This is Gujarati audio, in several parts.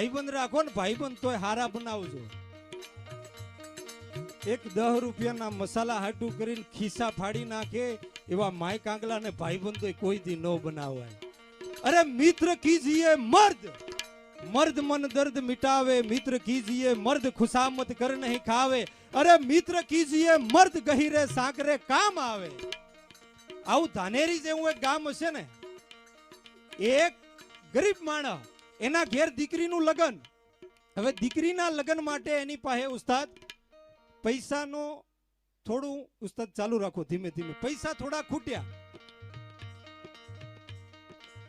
ભાઈબંધ રાખો ને, ભાઈબંધ તોય હારા બનાવજો. એક દહ રૂપિયાના મસાલા હાટું કરીને ખિસ્સા ફાડી નાખે, એવા માય કાંગલા ને ભાઈબંધો કોઈ દી ન બનાવાય. અરે મિત્ર કીજીએ મર્દ. મર્દ મન દર્દ મિટાવે, મિત્ર કીજીએ મર્દ ખુશામત કર નહીં ખાવે. અરે મિત્ર કીજીએ મર્દ ગહીરે સાકરે કામ આવે. આવું ધાનેરી જેવું એક ગામ હશે ને. એક ગરીબ માણસ એના ઘેર દીકરીનું લગ્ન. હવે દીકરીના લગ્ન માટે એની પાસે ઉસ્તાદ, પૈસાનો થોડું ઉસ્તાદ ચાલુ રાખો ધીમે ધીમે. પૈસા થોડા ખૂટ્યા.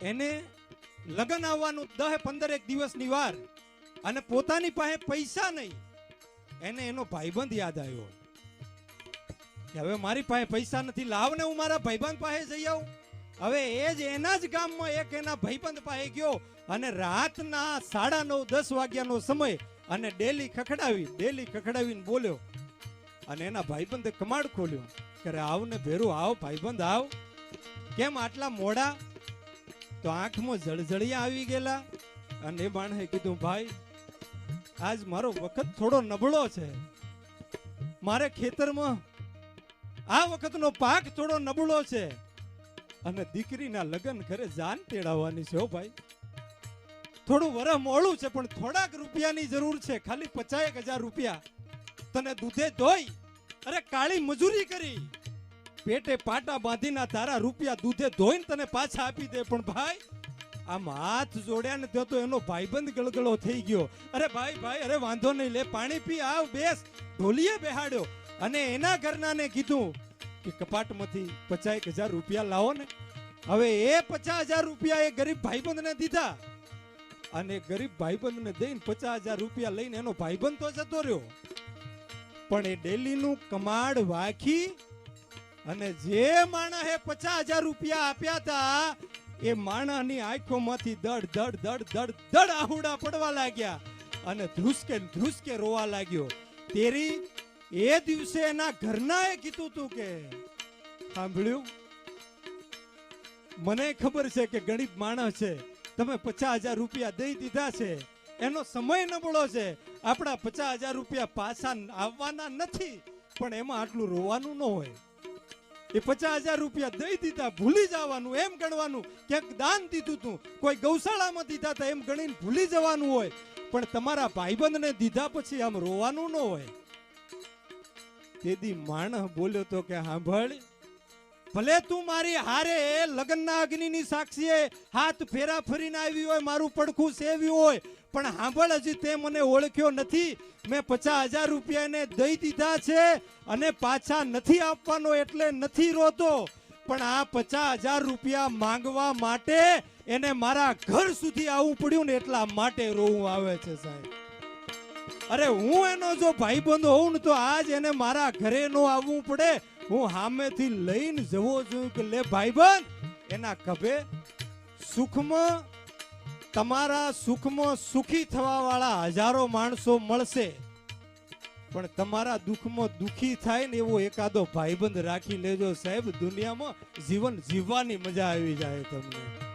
એને લગ્ન આવવાનું દહ પંદર એક દિવસની વાર અને પોતાની પાસે પૈસા નહીં. એને એનો ભાઈબંધ યાદ આવ્યો. હવે મારી પાસે પૈસા નથી લાવ ને હું મારા ભાઈબંધ પાસે જઈ આવું. હવે એ જ એના જ ગામમાં એક એના ભાઈબંધ પાસે ગયો અને રાતના સાડા નવ, દસ વાગ્યાનો સમય અને ડેલી ખખડાવી, ડેલી ખખડાવીને બોલ્યો. અને એના ભાઈબંધે કમાડ ખોલ્યો કે આવ ને ભેરું, આવ ભાઈબંધ, આવ. કેમ આટલા મોડા? તો આંખમાં જળજળિયા આવી ગયેલા અને એ માણસે કીધું, ભાઈ, આજ મારો વખત થોડો નબળો છે. મારે ખેતરમાં આ વખતનો પાક થોડો નબળો છે. અને દીકરીના લગ્ન ઘરે જાન તેડાવવાની છે હો ભાઈ. થોડું વરહ મોડું છે, પણ થોડાક રૂપિયાની જરૂર છે. ખાલી પચાસ હજાર રૂપિયા. તને દૂધે ધોઈ, અરે કાળી મજૂરી કરી. પેટે પાટા બાંધીના તારા રૂપિયા દૂધે ધોઈને તને પાછા આપી દે, પણ ભાઈ, આમ હાથ જોડ્યા ને તો એનો ભાઈબંધ ગળગળો થઈ ગયો. અરે ભાઈ ભાઈ, અરે વાંધો નહીં, લે, પાણી પી, આવ, બેસ. ઢોલીએ બેહાડ્યો. અને એના ઘરનાને કીધું કે કપાટમાંથી પચાસ હજાર રૂપિયા લાવો ને. હવે એ પચાસ હજાર રૂપિયા એ ગરીબ ભાઈબંધને દીધા. અને ગરીબ ભાઈબંધને દઈને પચાસ હજાર રૂપિયા લઈને એનો ભાઈબંધ તો જતો રહ્યો. પણ એ ડેલીનું કમાડ વાખી અને જે માણસે પચાસ હજાર રૂપિયા આપ્યા હતા, એ માણસની આંખોમાંથી દડ દડ દડ દડ દડ આહુડા પડવા લાગ્યા અને ધ્રુસકે ધ્રુસકે રોવા લાગ્યો. તેરી એ દિવસે એના ઘરનાએ કીધું તું કે, સાંભળ્યું? મને ખબર છે કે ગરીબ માણસ છે. તમે પચાસ હજાર રૂપિયા દઈ દીધા છે. એનો સમય નબળો છે. આપણા પચાસ હજાર રૂપિયા પાછા આવવાના નથી. પણ એમાં આટલું રોવાનું ન હોય. એ પચાસ હજાર રૂપિયા દઈ દીધા, ભૂલી જવાનું, એમ ગણવાનું. ક્યાંક દાન દીધું તું. કોઈ ગૌશાળામાં દીધા હતા, એમ ગણીને ભૂલી જવાનું હોય. પણ તમારા ભાઈબંધને દીધા પછી આમ રોવાનું ન હોય. તેથી માણસ બોલ્યો તો કે સાંભળ ભલે તું મારી હારે લગ્નના અગ્નિની સાક્ષીએ હાથ ફેરા ફરીને આવી હોય, મારું પડખું સેવ્યું હોય, પણ સાંભળ હજી તે મને ઓળખ્યો નથી. મેં પચાસ હજાર રૂપિયા એને દઈ દીધા છે અને પાછા નથી આપવાનો એટલે નથી રોતો. પણ આ પચાસ હજાર રૂપિયા માંગવા માટે એને મારા ઘર સુધી આવવું પડ્યું ને એટલા માટે રોવું આવે છે સાહેબ. અરે હું એનો જો ભાઈબંધ હોઉં ને તો આજ એને મારા ઘરે નો આવવું પડે. હું સામેથી લઈને જવો જોઈએ કે લે ભાઈબંધ, એના ખભે સુખમાં, તમારા સુખમાં સુખી થવા વાળા હજારો માણસો મળશે. પણ તમારા દુઃખમાં દુઃખી થાય ને એવો એકાદો ભાઈબંધ રાખી લેજો સાહેબ. દુનિયામાં જીવન જીવવાની મજા આવી જાય તમને.